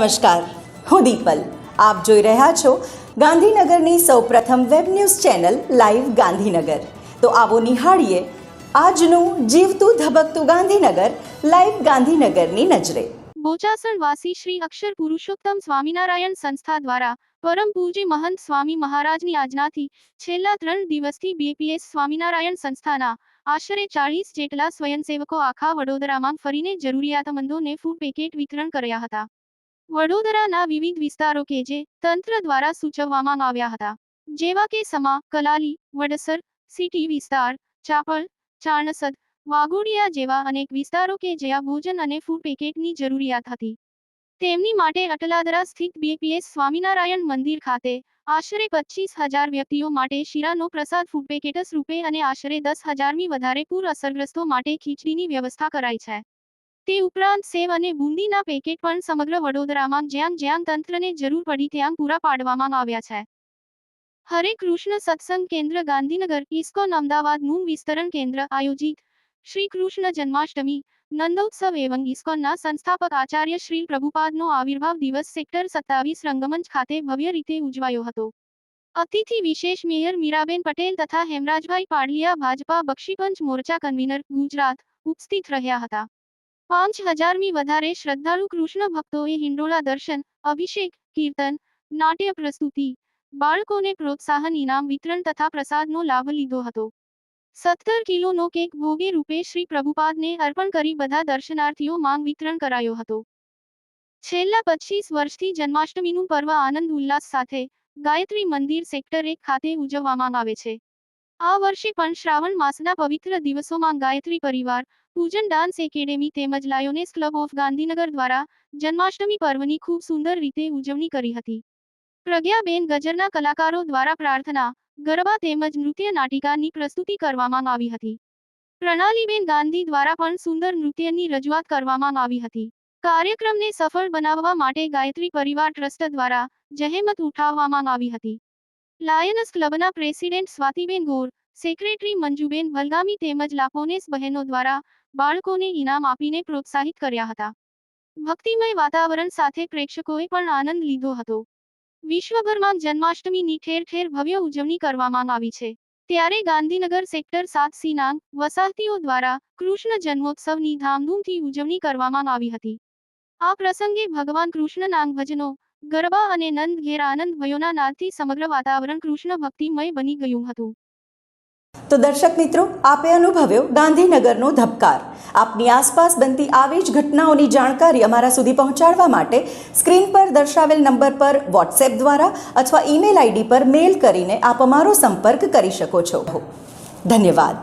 નમસ્કાર, હું દીપલ. આપ જોઈ રહ્યા છો ગાંધીનગરની સૌપ્રથમ web news channel live Gandhinagar. તો આવો નિહાળીએ આજનું જીવતું ધબકતું ગાંધીનગર, લાઈવ ગાંધીનગરની નજરે. બોચાસણ વાસી શ્રી અક્ષર પુરુષોત્તમ સ્વામિનારાયણ સંસ્થા દ્વારા પરમ પૂજ્ય મહંત સ્વામી મહારાજની આજનાથી છેલ્લા ત્રણ દિવસથી બીપીએસ સ્વામિનારાયણ સંસ્થાના આશરે ચાળીસ જેટલા સ્વયંસેવકો આખા વડોદરામાં ફરીને જરૂરિયાતમંદોને ફૂડ પેકેટ વિતરણ કર્યા હતા. વડોદરાના વિવિધ વિસ્તારો કે જે તંત્ર દ્વારા સૂચવવામાં આવ્યા હતા. જેવા કે સમા, કલાલી, વડસર, સિટી વિસ્તાર, ચાપલ, ચાણસદ, વાઘોડિયા જેવા અનેક વિસ્તારો કે જ્યાં ભોજન અને ફૂડ પેકેટની જરૂરિયાત હતી. તેમની માટે અટલાદરા સ્થિત બીપીએસ સ્વામિનારાયણ મંદિર ખાતે આશરે પચીસ હજાર વ્યક્તિઓ માટે શીરાનો પ્રસાદ ફૂડ પેકેટસ રૂપે અને આશરે દસ હજારમી વધારે પૂર અસરગ્રસ્તો માટે ખીચડીની વ્યવસ્થા કરાઈ છે. તે ઉપરાંત સેવ અને બુંદીના પેકેટ પણ સમગ્ર વડોદરામાં જ્યાં જ્યાં તંત્રને જરૂર પડી ત્યાં પૂરા પાડવામાં આવ્યા છે. હરે કૃષ્ણ સત્સંગ કેન્દ્ર ગાંધીનગર, ઇસ્કોન અમદાવાદનું વિસ્તરણ કેન્દ્ર આયોજિત શ્રી કૃષ્ણ જન્માષ્ટમી, નંદોત્સવ એવં ઇસ્કોનના સંસ્થાપક આચાર્ય શ્રી પ્રભુપાદનો આવિર્ભાવ દિવસ સેક્ટર સત્તાવીસ રંગમંચ ખાતે ભવ્ય રીતે ઉજવાયો હતો. અતિથિ વિશેષ મેયર મીરાબેન પટેલ તથા હેમરાજભાઈ પાડલિયા ભાજપા બક્ષીપંચ મોરચા કન્વીનર ગુજરાત ઉપસ્થિત રહ્યા હતા. પાંચ હજારમી વધારે શ્રદ્ધાળુ કૃષ્ણ ભક્તોએ હિંડોળા દર્શન, અભિષેક, કીર્તન, નાટ્ય પ્રસ્તુતિ, બાળકોને પ્રોત્સાહન, ઇનામ, વિતરણ તથા પ્રસાદનો લાભ લીધો હતો. સત્તર કિલોનો કેક ભોગે રૂપે શ્રી પ્રભુપાદને અર્પણ કરી બધા દર્શનાર્થીઓ માંગ વિતરણ કરાયો હતો. છેલ્લા પચીસ વર્ષથી જન્માષ્ટમીનું પર્વ આનંદ ઉલ્લાસ સાથે ગાયત્રી મંદિર સેક્ટર એક ખાતે ઉજવવામાં આવે છે. આ વર્ષે પણ શ્રાવણ માસના પવિત્ર દિવસોમાં ગાયત્રી પરિવાર, પૂજન ડાન્સ એકેડેમી તેમજ લાયોનેસ ક્લબ ઓફ ગાંધીનગર દ્વારા જન્માષ્ટમી પર્વની ખૂબ સુંદર રીતે ઉજવણી કરી હતી. પ્રજ્ઞાબેન ગજરના કલાકારો દ્વારા પ્રાર્થના, ગરબા તેમજ નૃત્ય નાટિકાની પ્રસ્તુતિ કરવામાં આવી હતી. પ્રણાલીબેન ગાંધી દ્વારા પણ સુંદર નૃત્યની રજૂઆત કરવામાં આવી હતી. કાર્યક્રમને સફળ બનાવવા માટે ગાયત્રી પરિવાર ટ્રસ્ટ દ્વારા જહેમત ઉઠાવવામાં આવી હતી. લાયનસ ક્લબના પ્રેસિડેન્ટ સ્વાતિબેન ગોર, સેક્રેટરી મંજુબેન વલગામી તેમજ લાપોનેસ બહેનો દ્વારા બાળકોને ઇનામ આપીને પ્રોત્સાહિત કર્યા હતા. ભક્તિમય વાતાવરણ સાથે પ્રેક્ષકોએ પણ આનંદ લીધો હતો. વિશ્વભરમાં જન્માષ્ટમીની ઠેર ઠેર ભવ્ય ઉજવણી કરવામાં આવી છે. ત્યારે ગાંધીનગર સેક્ટર સાત સીનાંગ વસાહતીઓ દ્વારા કૃષ્ણ જન્મોત્સવની ધામધૂમથી ઉજવણી કરવામાં આવી હતી. આ પ્રસંગે ભગવાન કૃષ્ણનાંગ ભજનો ગરબા અને નંદ ઘેર આનંદ ભયોના નાદથી સમગ્ર વાતાવરણ કૃષ્ણ ભક્તિમય બની ગયું હતું. તો દર્શક મિત્રો, આપે અનુભવ્યો ગાંધીનગરનો ધબકાર. આપની આસપાસ બનતી આવી જ ઘટનાઓની જાણકારી અમારા સુધી પહોંચાડવા માટે સ્ક્રીન પર દર્શાવેલ નંબર પર વોટ્સએપ દ્વારા અથવા ઈમેલ આઈડી પર મેલ કરીને આપ અમારો સંપર્ક કરી શકો છો. ધન્યવાદ.